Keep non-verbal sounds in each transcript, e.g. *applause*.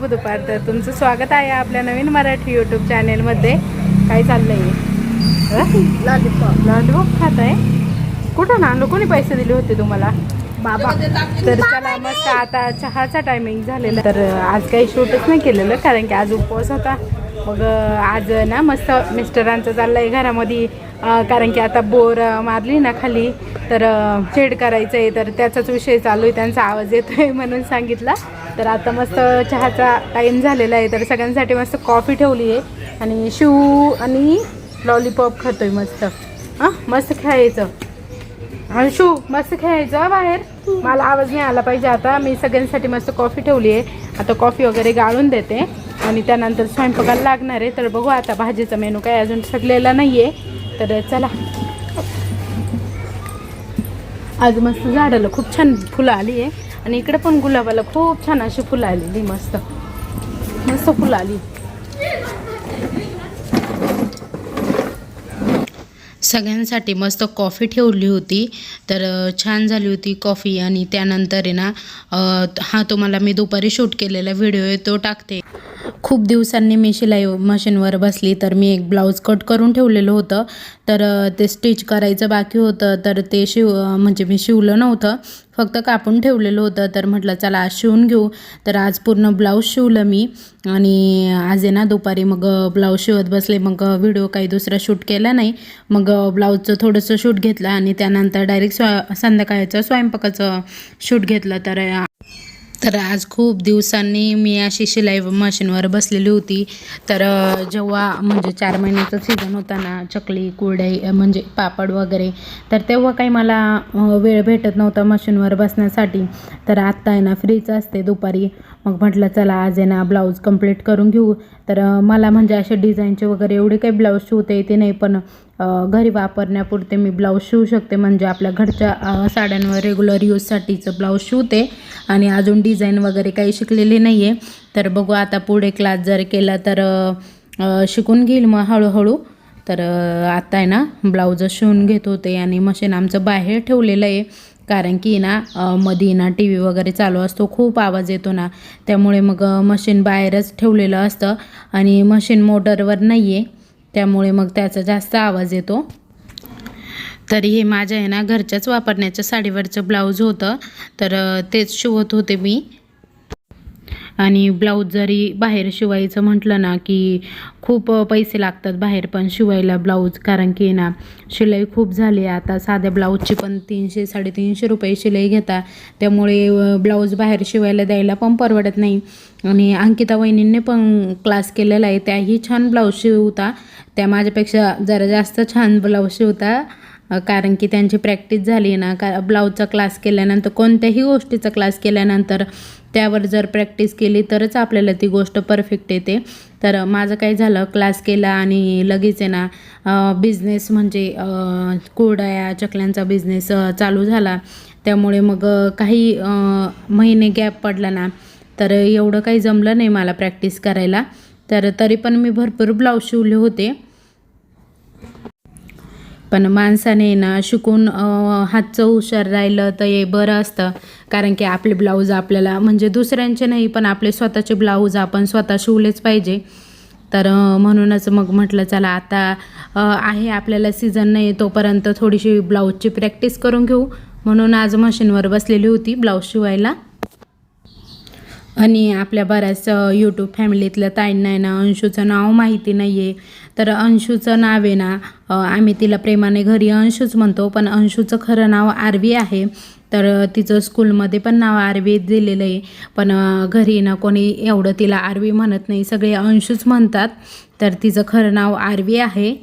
शुभ दुपार तर तुमचं स्वागत आहे आपल्या नवीन मराठी यूट्यूब चॅनेलमध्ये काय चाललंय? लॉलीपॉप खात आहे कुठं ना? कोणी पैसे दिले होते तुम्हाला. बाबा. तर चला मस्त आता चहाचा टायमिंग झालेला. तर आज काही शूटच नाही केलेलं कारण की आज उपवास होता. मग आज ना मस्त मिस्टरांचं चाललंय घरामध्ये. अं, कारण की आता बोर मारली ना खाली. तर शेड करायचं आहे तर त्याचाच विषय चालू आहे. त्यांचा आवाज येतोय म्हणून सांगितला. तर आता मस्त चहाचा टाईम झालेला आहे. तर सगळ्यांसाठी मस्त कॉफी ठेवली आहे. आणि शिव आणि लॉलीपॉप खातोय मस्त. हां मस्त खेळायचं. अंशू मस्त खेळायचं बाहेर. मला आवाज नाही आला पाहिजे आता. मी सगळ्यांसाठी मस्त कॉफी ठेवली आहे. आता कॉफी वगैरे गाळून देते. आणि त्यानंतर स्वयंपाकाला लागणार आहे. तर बघू आता भाजीचा मेनू काय अजून सगळेला नाही आहे तर चला. आज मस्त झाडाला खूप छान फुलं आली आहे. आणि इकडे पण गुलाबाला खूप छान अशी फुलं आलेली मस्त. मस्त फुलं आली. सगळ्यांसाठी मस्त कॉफी ठेवली होती तर छान झाली होती कॉफी आणि त्यानंतर आहे ना हा तुम्हाला मी दुपारी शूट केलेला व्हिडिओ आहे तो टाकते. खूप दिवसांनी मी शिलाई मशीनवर बसली तर मी एक ब्लाऊज कट करून ठेवलेलं होतं. तर ते स्टिच करायचं बाकी होतं तर ते शिव म्हणजे मी शिवलं नव्हतं. फक्त कापून ठेवलेलं होतं. तर म्हटलं चला आज शिवून घेऊ. तर आज पूर्ण ब्लाऊज शिवलं मी. आणि आज आहे ना दुपारी मग ब्लाऊज शिवत बसले. मग व्हिडिओ काही दुसरा शूट केला नाही. मग ब्लाऊजचं थोडंसं शूट घेतलं. आणि त्यानंतर डायरेक्ट स्वा संध्याकाळचं स्वयंपाकाचं शूट घेतलं. तर तर आज खूप दिवसांनी मी अशी शिलाई मशीनवर बसलेली होती. तर जेव्हा म्हणजे चार महिन्याचा सीझन होता ना चकली कुरडई म्हणजे पापड वगैरे तर तेव्हा काही मला वेळ भेटत नव्हता मशीनवर बसण्यासाठी. तर आत्ता आहे ना फ्रीच असते दुपारी. मग म्हटलं चला आज आहे ना ब्लाऊज कंप्लीट करून घेऊ. तर मला म्हणजे असे डिझाईनचे वगैरे एवढे काही ब्लाऊज शिवता येते नाही पण घरी वापरण्यापुरते मी ब्लाऊज शिवू शकते. म्हणजे आपल्या घरच्या साड्यांवर रेग्युलर यूजसाठीचं ब्लाऊज शिवते. आणि अजून डिझाईन वगैरे काही शिकलेली नाही आहे तर बघू आता पुढे क्लास जर केला तर शिकून घेईल मग हळूहळू. तर आता आहे ना ब्लाऊज शिवून घेत होते आणि मशीन आमचं बाहेर ठेवलेलं आहे. कारण की ना मध्ये ना टी व्ही वगैरे चालू असतो खूप आवाज येतो ना. त्यामुळे मग मशीन बाहेरच ठेवलेलं असतं आणि मशीन मोटरवर नाही आहे त्यामुळे मग त्याचा जास्त आवाज येतो. तर हे माझ्या आहे ना घरच्याच वापरण्याच्या साडीवरचं ब्लाऊज होतं. तर तेच शिवत होते मी. आणि ब्लाऊज जरी बाहेर शिवायचं म्हटलं ना की खूप पैसे लागतात बाहेर पण शिवायला ब्लाऊज. कारण की ना शिलाई खूप झाली आहे. आता साध्या ब्लाऊजची पण तीनशे साडेतीनशे रुपये शिलाई घेता. त्यामुळे ब्लाऊज बाहेर शिवायला द्यायला पण परवडत नाही. आणि अंकिता वहिनींनी पण क्लास केलेला आहे. त्याही छान ब्लाऊज शिवता. त्या माझ्यापेक्षा जरा जास्त छान ब्लाऊज शिवता. कारण की त्यांची प्रॅक्टिस झाली ना का ब्लाऊजचा क्लास केल्यानंतर कोणत्याही गोष्टीचा क्लास केल्यानंतर त्यावर जर प्रॅक्टिस केली तरच आपल्याला ती गोष्ट परफेक्ट येते. तर माझं काय झालं क्लास केला आणि लगेच आहे ना बिझनेस म्हणजे कुरड्या चकल्यांचा बिझनेस चालू झाला. त्यामुळे मग काही महिने गॅप पडला ना तर एवढं काही जमलं नाही मला प्रॅक्टिस करायला. तर तरी पण मी भरपूर ब्लाऊज शिवले होते. पण माणसाने ना शिकून हातचं हुशार राहिलं तर हे बरं असतं. कारण की आपले ब्लाऊज आपल्याला म्हणजे दुसऱ्यांचे नाही पण आपले स्वतःचे ब्लाऊज आपण स्वतः शिवलेच पाहिजे. तर म्हणूनच मग म्हटलं चला आता आहे आपल्याला सीझन नाही तोपर्यंत थोडीशी ब्लाऊजची प्रॅक्टिस करून घेऊ. म्हणून आज मशीनवर बसलेली होती ब्लाऊज शिवायला. आणि आपल्या बऱ्याच यूट्यूब फॅमिलीतल्या ताईंना आहे ना अंशूचं नाव माहिती नाही आहे तर अंशूचं नाव आहे ना आम्ही तिला प्रेमाने घरी अंशूच म्हणतो पण अंशूचं खरं नाव आरवी आहे. तर तिचं स्कूलमध्ये पण नाव आरवी दिलेलं आहे. पण घरी ना कोणी एवढं तिला आरवी म्हणत नाही सगळे अंशूच म्हणतात. तर तिचं खरं नाव आरवी आहे?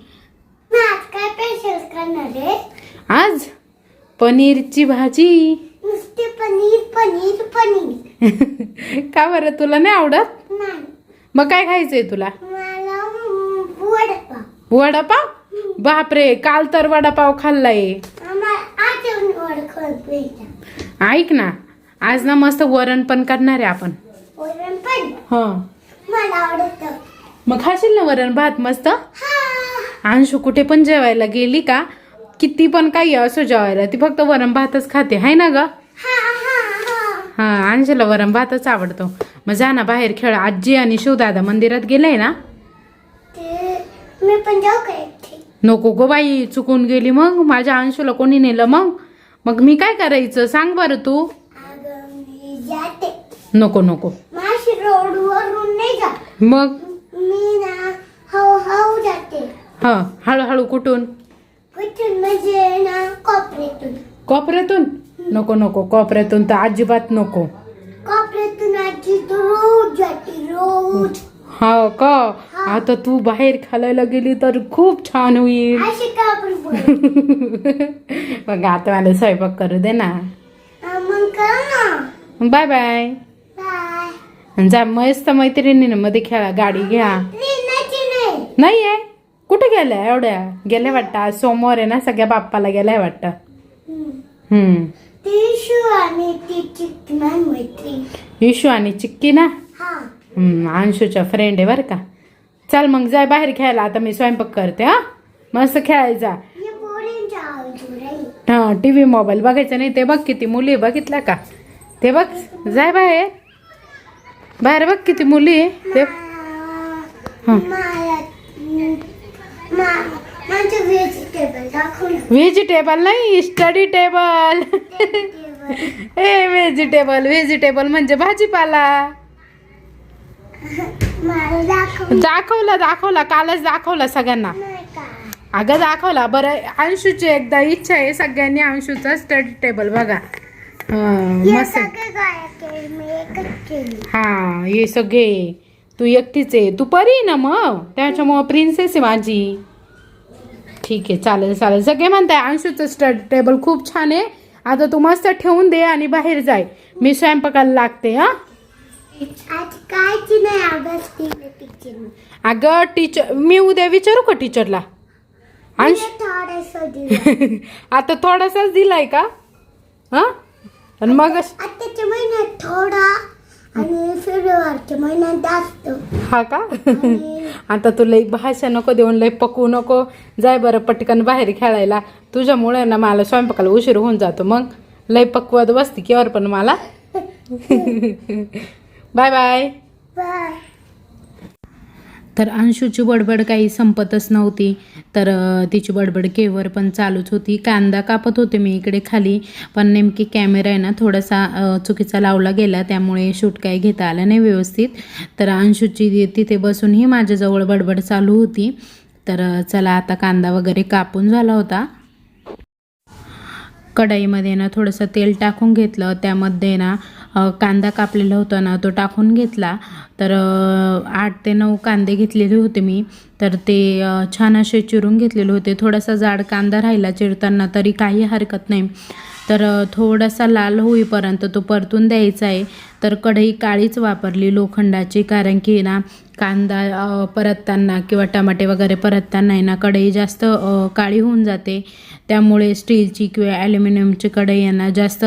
आज? पनीरची भाजी. नुसते पनीर पनीर पनीर. *laughs* का बरं? तुला नाही आवडत? नाही. मग काय खायचंय तुला? वडापाव. बापरे काल तर वडापाव खाल्लाय. ऐक ना आज ना मस्त वरण पण करणार आहे आपण. वरण पण? हा. मग खाशील ना वरण भात मस्त? हा. अंशू कुठे पण जेवायला गेली का किती पण काही असो जेवायला ती फक्त वरण भातच खाते हाय ना ग? हा हा हा. हा अंशूला वरण भातच आवडतो. मग जा ना बाहेर खेळ आजी आणि शिवदादा मंदिरात गेले ना? नको गो बाई चुकून गेली मग माझ्या अंशूला कोणी नेलं मग? मग मी काय करायचं सांग बरं तू. नको नको. मग? मी ना हळूहळू हा कुठून? म्हणजे ना कोपऱ्यातून? नको नको. कोपऱ्यातून तर अजिबात नको. कोपऱ्यातून आजी तू रोज जाते रोज. हा का? आता तू बाहेर खालायला गेली तर खूप छान होईल. अशी का आपण बोलू? मग आता मला स्वयंपाक करू दे ना. हा, मग कर ना. Bye bye. बाय. जा मस्त मैत्रिणींमध्ये खेळा गाडी घ्या. लिहिण्याची नाही नाही. आहे कुठे गेल्या एवढ्या? गेल्या वाटतं? आज सोमवार आहे ना सगळ्या बाप्पाला गेलाय वाटतं. हम्म. इशू आणि चिक्की ना? हा. हम्म, अंशूच्या फ्रेंड आहे बरं का. चल मग जाय बाहेर खेळायला. आता मी स्वयंपाक करते हा? मस्त खेळायचा हे हा टी व्ही मोबाईल बघायचा नाही. ते बघ किती मुली आहे, बघितला का? ते बघ. जाय बाहेर. बाहेर बघ किती मुली आहे. ते हं. मला व्हेजिटेबल नाही स्टडी टेबल. ए व्हेजिटेबल व्हेजिटेबल म्हणजे भाजीपाला. दाखवला दाखवला कालच दाखवला सगळ्यांना. अगं दाखवला. बरं अंशूची एकदा इच्छा आहे सगळ्यांनी अंशूचा स्टडी टेबल बघा. हं, हे मस्त. हा हे सगळे. तू एकटीच आहे. तू परी ना मग? त्याच्यामुळं प्रिन्सेस आहे माझी. ठीक आहे चालेल चालेल. सगळे म्हणताय अंशूचं स्टडी टेबल खूप छान आहे. आता तू मस्त ठेवून दे आणि बाहेर जाय. मी स्वयंपाकाला लागते हा? अगं टीचर मी उद्या विचारू का टीचरला अंश *laughs* आता थोडासाच दिलाय का? हा? आणि मग थोडा आणि फेब्रुवारीच्या महिन्यात जास्त हा का? आता तू लई भाषा नको देऊन लई पकवू नको. जाय बरं पटकन बाहेर खेळायला. तुझ्यामुळे ना मला स्वयंपाकाला उशीर होऊन जातो. मग लई पकवत बसती केवर पण मला. *laughs* *laughs* Bye bye. बाय. तर अंशूची बडबड काही संपतच नव्हती. तर तिची बडबड केवर पण चालूच होती. कांदा कापत होते मी इकडे खाली पण नेमकी कॅमेरा आहे ना थोडासा चुकीचा लावला गेला त्यामुळे शूट काही घेता आलं नाही व्यवस्थित. तर अंशूची तिथे बसूनही माझ्याजवळ बडबड चालू होती. तर चला आता कांदा वगैरे कापून झाला होता. कढाईमध्ये ना थोडंसं तेल टाकून घेतलं. त्यामध्ये ना कांदा कापलेला होता ना तो टाकून घेतला. तर आठ ते नऊ कांदे घेतलेले होते मी. तर ते छान असे चिरून घेतलेले होते. थोडासा जाड कांदा राहिला चिरताना तरी काही हरकत नाही. तर थोडासा लाल होईपर्यंत तो परतून द्यायचा आहे. तर कढई काळीच वापरली लोखंडाची कारण की ना कांदा परतताना किंवा टमाटे वगैरे परतताना आहे ना कढई जास्त काळी होऊन जाते. त्यामुळे स्टीलची किंवा ॲल्युमिनियमची कढई यांना जास्त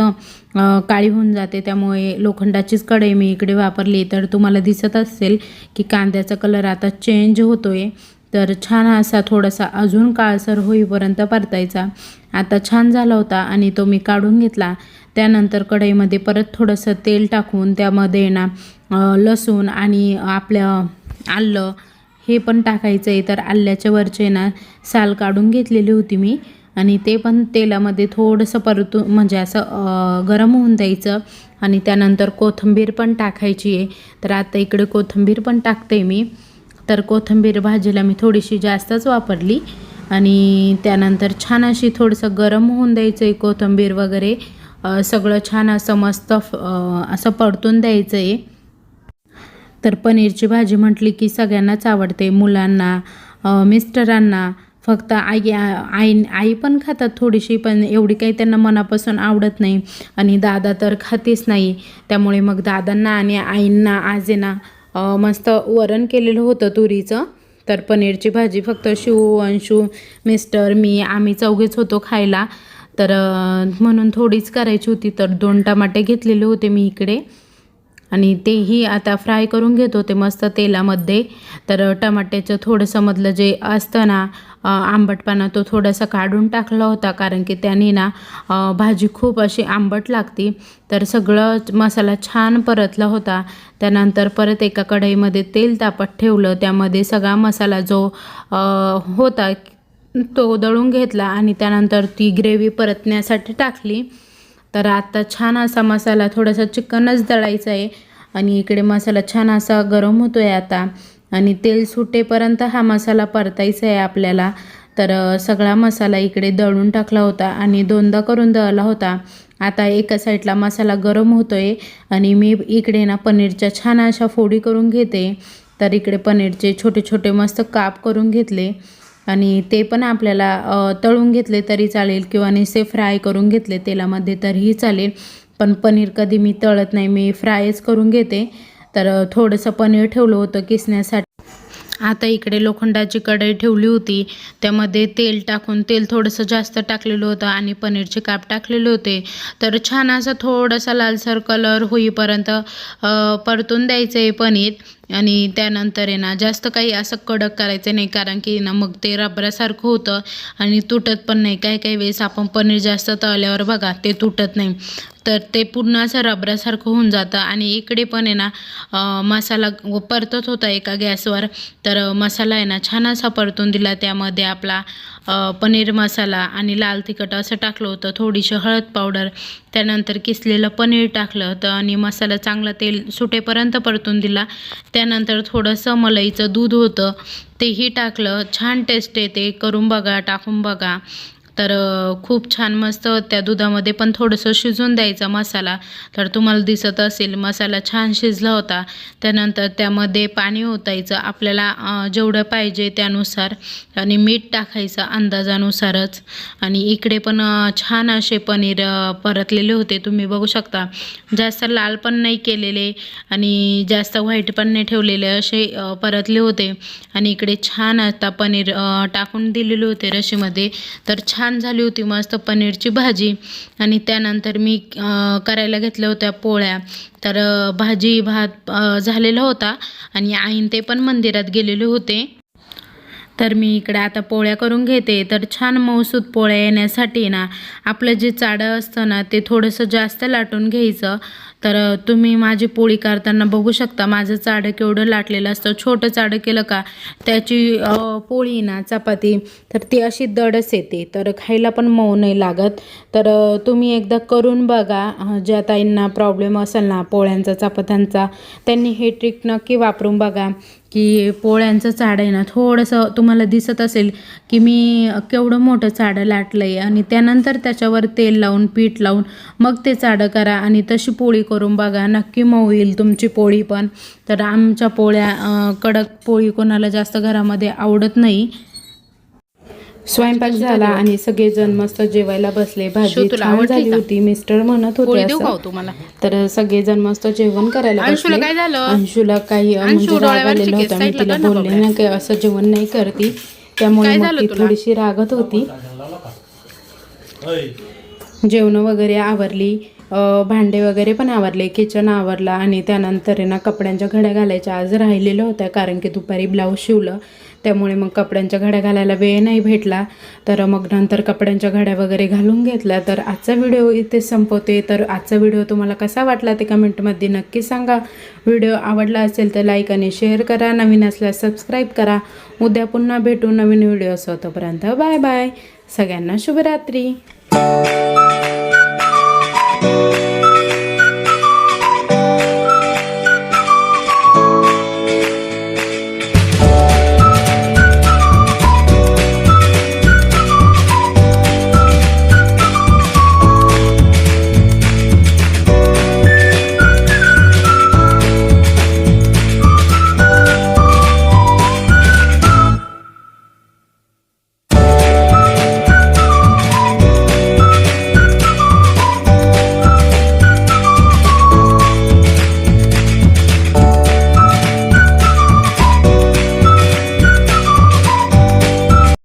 काळी होऊन जाते. त्यामुळे लोखंडाचीच कढई मी इकडे वापरली. तर तुम्हाला दिसत असेल की कांद्याचा कलर आता चेंज होतो आहे तर छान असा थोडासा अजून काळसर होईपर्यंत परतायचा. आता छान झाला होता आणि तो मी काढून घेतला. त्यानंतर कढईमध्ये परत थोडंसं तेल टाकून त्यामध्ये ना लसूण आणि आपलं आलं हे पण टाकायचं आहे तर आल्याच्या वरचे ना साल काढून घेतलेली होती मी आणि ते पण तेलामध्ये थोडंसं परतू म्हणजे असं गरम होऊन द्यायचं आणि त्यानंतर कोथिंबीर पण टाकायची आहे तर आता इकडे कोथिंबीर पण टाकते मी. तर कोथिंबीर भाजीला मी थोडीशी जास्तच वापरली. आणि त्यानंतर छान अशी थोडंसं गरम होऊन द्यायचं आहे कोथिंबीर वगैरे. सगळं छान असं मस्त असं परतून द्यायचं आहे तर पनीरची भाजी म्हटली की सगळ्यांनाच आवडते मुलांना मिस्टरांना. फक्त आई आई आई पण खातात थोडीशी पण एवढी काही त्यांना मनापासून आवडत नाही. आणि दादा तर खातेच नाही. त्यामुळे मग दादांना आणि आईंना आजेना मस्त वरण केलेलं होतं तुरीचं. तर पनीरची भाजी फक्त शिव अंशू मिस्टर मी आम्ही चौघेच होतो खायला. तर म्हणून थोडीच करायची होती तर दोन टमाटे घेतलेले होते मी इकडे. आणि तेही आता फ्राय करून घेत होते मस्त तेलामध्ये. तर टमाट्याचं थोडंसं मधलं जे असतं ना आंबटपणा तो थोडासा काढून टाकला होता कारण की त्याने ना भाजी खूप अशी आंबट लागती. तर सगळं मसाला छान परतला होता. त्यानंतर परत एका कढईमध्ये तेल तापत ठेवलं. त्यामध्ये सगळा मसाला जो होता तो दळून घेतला आणि त्यानंतर ती ग्रेव्ही परतण्यासाठी टाकली. तर आता छान असा मसाला थोडासा चिकनच दळायचा आहे. आणि इकडे मसाला छान असा गरम होतो आहे आता. आणि तेल सुटेपर्यंत हा मसाला परतायचा आहे आपल्याला. तर सगळा मसाला इकडे दळून टाकला होता आणि दोनदा करून दळला होता. आता एका साईडला मसाला गरम होतो आहे आणि मी इकडे ना पनीरच्या छान अशा फोडी करून घेते. तर इकडे पनीरचे छोटे छोटे मस्त काप करून घेतले आणि ते पण आपल्याला तळून घेतले तरी चालेल किंवा नुसते फ्राय करून घेतले तेलामध्ये तरीही चालेल. पण पनीर कधी मी तळत नाही मी फ्रायच करून घेते. तर थोडंसं पनीर ठेवलं होतं किसण्यासाठी. आता इकडे लोखंडाची कढई ठेवली होती. त्यामध्ये तेल टाकून तेल थोडंसं जास्त टाकलेलं होतं आणि पनीरचे काप टाकलेले होते. तर छान असं थोडासा लालसर कलर होईपर्यंत परतून द्यायचं आहे पनीर. आणि त्यानंतर आहे ना जास्त काही असं कडक करायचं नाही कारण की ना मग ते रबरासारखं होतं आणि तुटत पण नाही. काही काही वेळेस आपण पनीर जास्त तळल्यावर बघा ते तुटत नाही. तर ते पूर्ण असं रबरासारखं होऊन जातं. आणि इकडे पण आहे ना मसाला परतत होता एका गॅसवर. तर मसाला आहे ना छान असा परतून दिला त्यामध्ये आपला पनीर मसाला आणि लाल तिखट असं टाकलं होतं थोडीशी हळद पावडर. त्यानंतर किसलेलं पनीर टाकलं होतं आणि मसाला चांगला तेल सुटेपर्यंत परतून दिला. त्यानंतर थोडंसं मलईचं दूध होतं तेही टाकलं. छान टेस्ट येते करून बघा टाकून बघा. तर खूप छान मस्त त्या दुधामध्ये पण थोडंसं शिजून द्यायचा मसाला. तर तुम्हाला दिसत असेल मसाला छान शिजला होता. त्यानंतर त्यामध्ये पाणी ओतायचं. आपल्याला जेवढं पाहिजे त्यानुसार आणि मीठ टाकायचं अंदाजानुसारच. आणि इकडे पण छान असे पनीर परतलेले होते. तुम्ही बघू शकता. जास्त लाल पण नाही केलेले आणि जास्त व्हाईट पण नाही ठेवलेले असे परतले होते. आणि इकडे छान आता पनीर टाकून दिलेले होते रशीमध्ये. तर छान झाली होती मस्त पनीरची भाजी. आणि त्यानंतर मी करायला घेतल्या होत्या पोळ्या. तर भाजी भात झालेला होता आणि आईन ते पण मंदिरात गेलेले होते. तर मी इकडे आता पोळ्या करून घेते. तर छान मौसूद पोळ्या येण्यासाठी ना आपलं जे चाडं असतं ना ते थोडंसं जास्त लाटून घ्यायचं. तर तुम्ही माझी पोळी करताना बघू शकता माझं चाडं केवढं लाटलेलं असतं. छोटं चाडं केलं का त्याची पोळी ना चपाती तर ती अशी दडच येते. तर खायला पण मऊ नाही लागत. तर तुम्ही एकदा करून बघा ज्या ताईंना प्रॉब्लेम असेल ना पोळ्यांचा चपात्यांचा त्यांनी हे ट्रिक नक्की वापरून बघा. की पोळ्यांचं चाड आहे ना थोडंसं तुम्हाला दिसत असेल की मी केवढं मोठं चाडं लाटलं आहे आणि त्यानंतर त्याच्यावर तेल लावून पीठ लावून मग ते चाडं करा आणि तशी पोळी करून बघा. नक्की मऊ येईल तुमची पोळी पण. तर आमच्या पोळ्या कडक पोळी कोणाला जास्त घरामध्ये आवडत नाही. स्वयंपाक झाला आणि सगळेजण मस्त जेवायला बसले भाजी छान झाली? होती मिस्टर म्हणत होते असं. हो तर सगळेजण मस्त जेवण करायला अंशूला बसले. काही म्हणजे राग आलेला होता मी तिला बोलले. ना की असं जेवण नाही करती त्यामुळे मग ती? थोडीशी रागत होती जेवणं वगैरे आवरली भांडे वगैरे पण आवरले किचन आवरला आणि त्यानंतर ना कपड्यांच्या घड्या घालायच्या आज राहिलेल्या होत्या कारण की दुपारी ब्लाऊज शिवलं त्यामुळे मग कपड्यांच्या घड्या घालायला वेळ नाही भेटला. तर मग नंतर कपड्यांच्या घड्या वगैरे घालून घेतल्या. तर आजचा व्हिडिओ इथे संपवते. तर आजचा व्हिडिओ तुम्हाला कसा वाटला ते कमेंटमध्ये नक्की सांगा. व्हिडिओ आवडला असेल तर लाईक आणि शेअर करा. नवीन असल्यास सबस्क्राईब करा. उद्या पुन्हा भेटू नवीन व्हिडिओ तोपर्यंत बाय बाय. सगळ्यांना शुभरात्री.